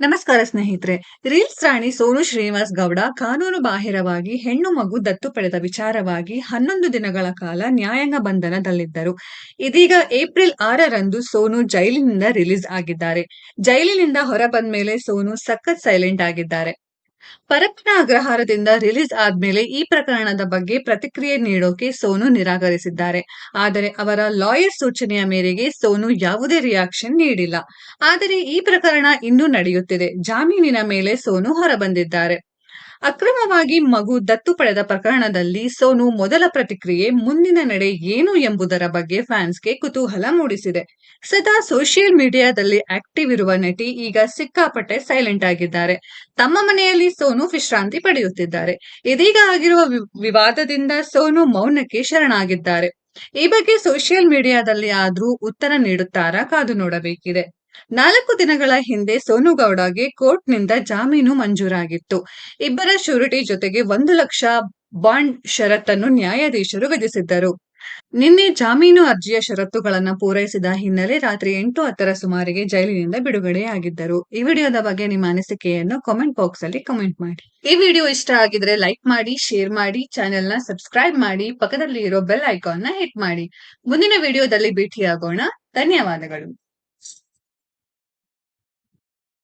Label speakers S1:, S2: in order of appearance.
S1: ನಮಸ್ಕಾರ ಸ್ನೇಹಿತರೆ. ರೀಲ್ಸ್ ರಾಣಿ ಸೋನು ಶ್ರೀನಿವಾಸ್ ಗೌಡ ಕಾನೂನು ಬಾಹಿರವಾಗಿ ಹೆಣ್ಣು ಮಗು ದತ್ತು ಪಡೆದ ವಿಚಾರವಾಗಿ ಹನ್ನೊಂದು ದಿನಗಳ ಕಾಲ ನ್ಯಾಯಾಂಗ ಬಂಧನದಲ್ಲಿದ್ದರು. ಇದೀಗ ಏಪ್ರಿಲ್ ಆರರಂದು ಸೋನು ಜೈಲಿನಿಂದ ರಿಲೀಸ್ ಆಗಿದ್ದಾರೆ. ಜೈಲಿನಿಂದ ಹೊರಬಂದ ಮೇಲೆ ಸೋನು ಸಖತ್ ಸೈಲೆಂಟ್ ಆಗಿದ್ದಾರೆ. ಪರಪ್ಪನ ಅಗ್ರಹಾರದಿಂದ ರಿಲೀಸ್ ಆದ್ಮೇಲೆ ಈ ಪ್ರಕರಣದ ಬಗ್ಗೆ ಪ್ರತಿಕ್ರಿಯೆ ನೀಡೋಕೆ ಸೋನು ನಿರಾಕರಿಸಿದ್ದಾರೆ. ಆದರೆ ಅವರ ಲಾಯರ್ ಸೂಚನೆಯ ಮೇರೆಗೆ ಸೋನು ಯಾವುದೇ ರಿಯಾಕ್ಷನ್ ನೀಡಿಲ್ಲ. ಆದರೆ ಈ ಪ್ರಕರಣ ಇನ್ನೂ ನಡೆಯುತ್ತಿದೆ. ಜಾಮೀನಿನ ಮೇಲೆ ಸೋನು ಹೊರಬಂದಿದ್ದಾರೆ. ಅಕ್ರಮವಾಗಿ ಮಗು ದತ್ತು ಪಡೆದ ಪ್ರಕರಣದಲ್ಲಿ ಸೋನು ಮೊದಲ ಪ್ರತಿಕ್ರಿಯೆ ಮುಂದಿನ ನಡೆ ಏನು ಎಂಬುದರ ಬಗ್ಗೆ ಫ್ಯಾನ್ಸ್ಗೆ ಕುತೂಹಲ ಮೂಡಿಸಿದೆ. ಸದಾ ಸೋಷಿಯಲ್ ಮೀಡಿಯಾದಲ್ಲಿ ಆಕ್ಟಿವ್ ಇರುವ ನಟಿ ಈಗ ಸಿಕ್ಕಾಪಟ್ಟೆ ಸೈಲೆಂಟ್ ಆಗಿದ್ದಾರೆ. ತಮ್ಮ ಮನೆಯಲ್ಲಿ ಸೋನು ವಿಶ್ರಾಂತಿ ಪಡೆಯುತ್ತಿದ್ದಾರೆ. ಇದೀಗ ಆಗಿರುವ ವಿವಾದದಿಂದ ಸೋನು ಮೌನಕ್ಕೆ ಶರಣಾಗಿದ್ದಾರೆ. ಈ ಬಗ್ಗೆ ಸೋಷಿಯಲ್ ಮೀಡಿಯಾದಲ್ಲಿ ಆದ್ರೂ ಉತ್ತರ ನೀಡುತ್ತಾರಾ ಕಾದು ನೋಡಬೇಕಿದೆ. ನಾಲ್ಕು ದಿನಗಳ ಹಿಂದೆ ಸೋನು ಗೌಡಗೆ ಕೋರ್ಟ್ನಿಂದ ಜಾಮೀನು ಮಂಜೂರಾಗಿತ್ತು. ಇಬ್ಬರ ಶ್ಯೂರಿಟಿ ಜೊತೆಗೆ ಒಂದು ಲಕ್ಷ ಬಾಂಡ್ ಷರತ್ತನ್ನು ನ್ಯಾಯಾಧೀಶರು ವಿಧಿಸಿದ್ದರು. ನಿನ್ನೆ ಜಾಮೀನು ಅರ್ಜಿಯ ಷರತ್ತುಗಳನ್ನು ಪೂರೈಸಿದ ಹಿನ್ನೆಲೆ ರಾತ್ರಿ ಎಂಟು ಹತ್ತರ ಸುಮಾರಿಗೆ ಜೈಲಿನಿಂದ ಬಿಡುಗಡೆಯಾಗಿದ್ದರು. ಈ ವಿಡಿಯೋದ ಬಗ್ಗೆ ನಿಮ್ಮ ಅನಿಸಿಕೆಯನ್ನು ಕಾಮೆಂಟ್ ಬಾಕ್ಸ್ ಅಲ್ಲಿ ಕಮೆಂಟ್ ಮಾಡಿ. ಈ ವಿಡಿಯೋ ಇಷ್ಟ ಆಗಿದ್ರೆ ಲೈಕ್ ಮಾಡಿ ಶೇರ್ ಮಾಡಿ ಚಾನೆಲ್ನ ಸಬ್ಸ್ಕ್ರೈಬ್ ಮಾಡಿ ಪಕ್ಕದಲ್ಲಿ ಇರೋ ಬೆಲ್ ಐಕಾನ್ನ ಹಿಟ್ ಮಾಡಿ. ಮುಂದಿನ ವಿಡಿಯೋದಲ್ಲಿ ಭೇಟಿಯಾಗೋಣ. ಧನ್ಯವಾದಗಳು.